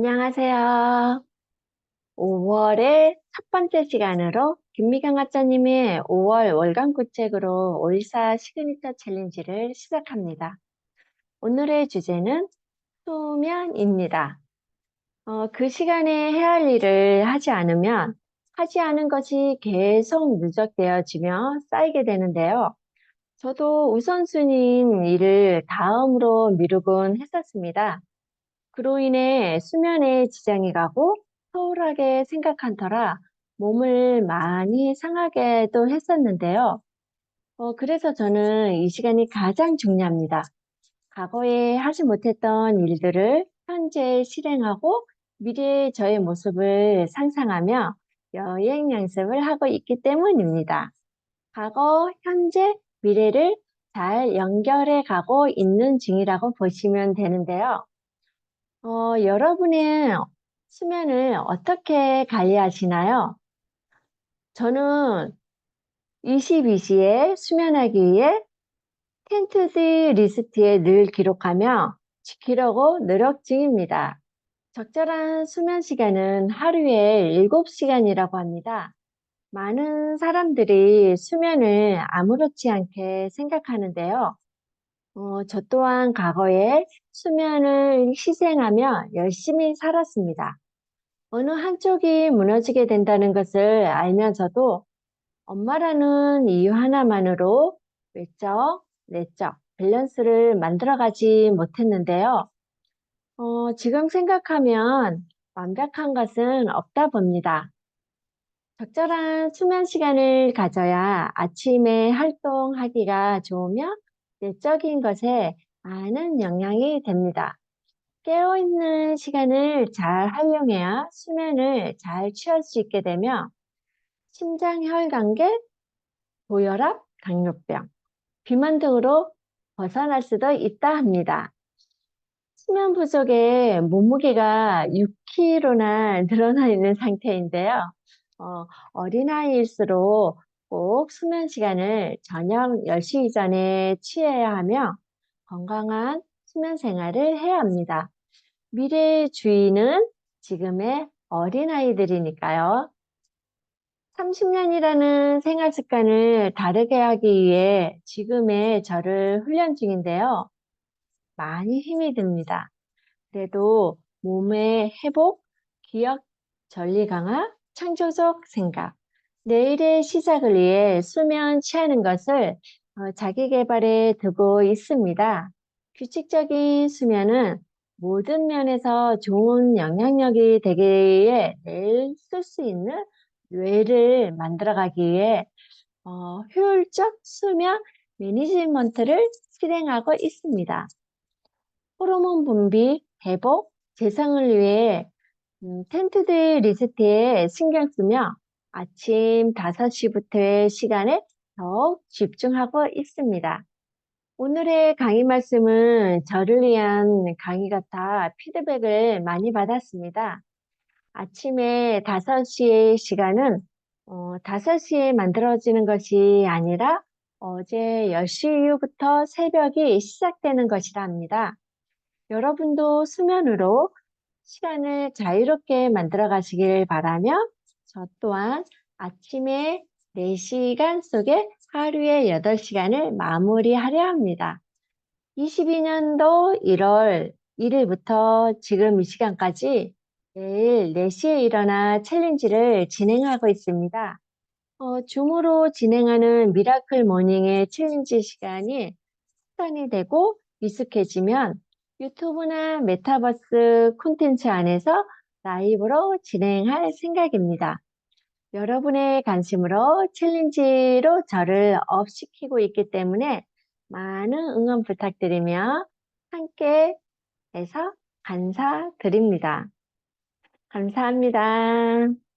안녕하세요. 5월의 첫 번째 시간으로 김미경 학자님의 5월 월간 구책으로 올사 시그니처 챌린지를 시작합니다. 오늘의 주제는 수면입니다. 어, 그 시간에 해야 할 일을 하지 않으면 하지 않은 것이 계속 누적되어지며 쌓이게 되는데요. 저도 우선순위인 일을 다음으로 미루곤 했었습니다. 그로 인해 수면에 지장이 가고 소홀하게 생각한 터라 몸을 많이 상하게도 했었는데요. 어, 그래서 저는 이 시간이 가장 중요합니다. 과거에 하지 못했던 일들을 현재 실행하고 미래의 저의 모습을 상상하며 여행 연습을 하고 있기 때문입니다. 과거, 현재, 미래를 잘 연결해 가고 있는 중이라고 보시면 되는데요. 어, 여러분의 수면을 어떻게 관리하시나요? 저는 22시에 수면하기 위해 텐트드 리스트에 늘 기록하며 지키려고 노력 중입니다. 적절한 수면 시간은 하루에 7시간이라고 합니다. 많은 사람들이 수면을 아무렇지 않게 생각하는데요. 어, 저 또한 과거에 수면을 희생하며 열심히 살았습니다. 어느 한쪽이 무너지게 된다는 것을 알면서도 엄마라는 이유 하나만으로 외적, 내적 밸런스를 만들어가지 못했는데요. 어, 지금 생각하면 완벽한 것은 없다 봅니다. 적절한 수면 시간을 가져야 아침에 활동하기가 좋으며 내적인 것에 많은 영향이 됩니다. 깨어있는 시간을 잘 활용해야 수면을 잘 취할 수 있게 되며 심장혈관계, 고혈압, 당뇨병, 비만 등으로 벗어날 수도 있다 합니다. 수면 부족에 몸무게가 6kg나 늘어나 있는 상태인데요. 어, 어린아이일수록 꼭 수면 시간을 저녁 10시 이전에 취해야 하며 건강한 수면 생활을 해야 합니다. 미래의 주인은 지금의 어린아이들이니까요. 30년이라는 생활 습관을 다르게 하기 위해 지금의 저를 훈련 중인데요. 많이 힘이 듭니다. 그래도 몸의 회복, 기억, 전리 강화, 창조적 생각, 내일의 시작을 위해 수면 취하는 것을 어, 자기 개발에 두고 있습니다. 규칙적인 수면은 모든 면에서 좋은 영향력이 되기에 내일 쓸 수 있는 뇌를 만들어가기 위해 어, 효율적 수면 매니지먼트를 실행하고 있습니다. 호르몬 분비, 회복, 재생을 위해 음, 텐트드 리스트에 신경 쓰며 아침 5시부터의 시간에 더욱 집중하고 있습니다. 오늘의 강의 말씀은 저를 위한 강의 같아 피드백을 많이 받았습니다. 아침에 5시의 시간은 어, 5시에 만들어지는 것이 아니라 어제 10시 이후부터 새벽이 시작되는 것이라 합니다. 여러분도 수면으로 시간을 자유롭게 만들어 가시길 바라며 저 또한 아침에 4시간 속에 하루에 8시간을 마무리하려 합니다. 22년도 1월 1일부터 지금 이 시간까지 매일 4시에 일어나 챌린지를 진행하고 있습니다. 어, 줌으로 진행하는 미라클 모닝의 챌린지 시간이 습관이 되고 익숙해지면 유튜브나 메타버스 콘텐츠 안에서 라이브로 진행할 생각입니다. 여러분의 관심으로 챌린지로 저를 업 시키고 있기 때문에 많은 응원 부탁드리며 함께 해서 감사드립니다. 감사합니다.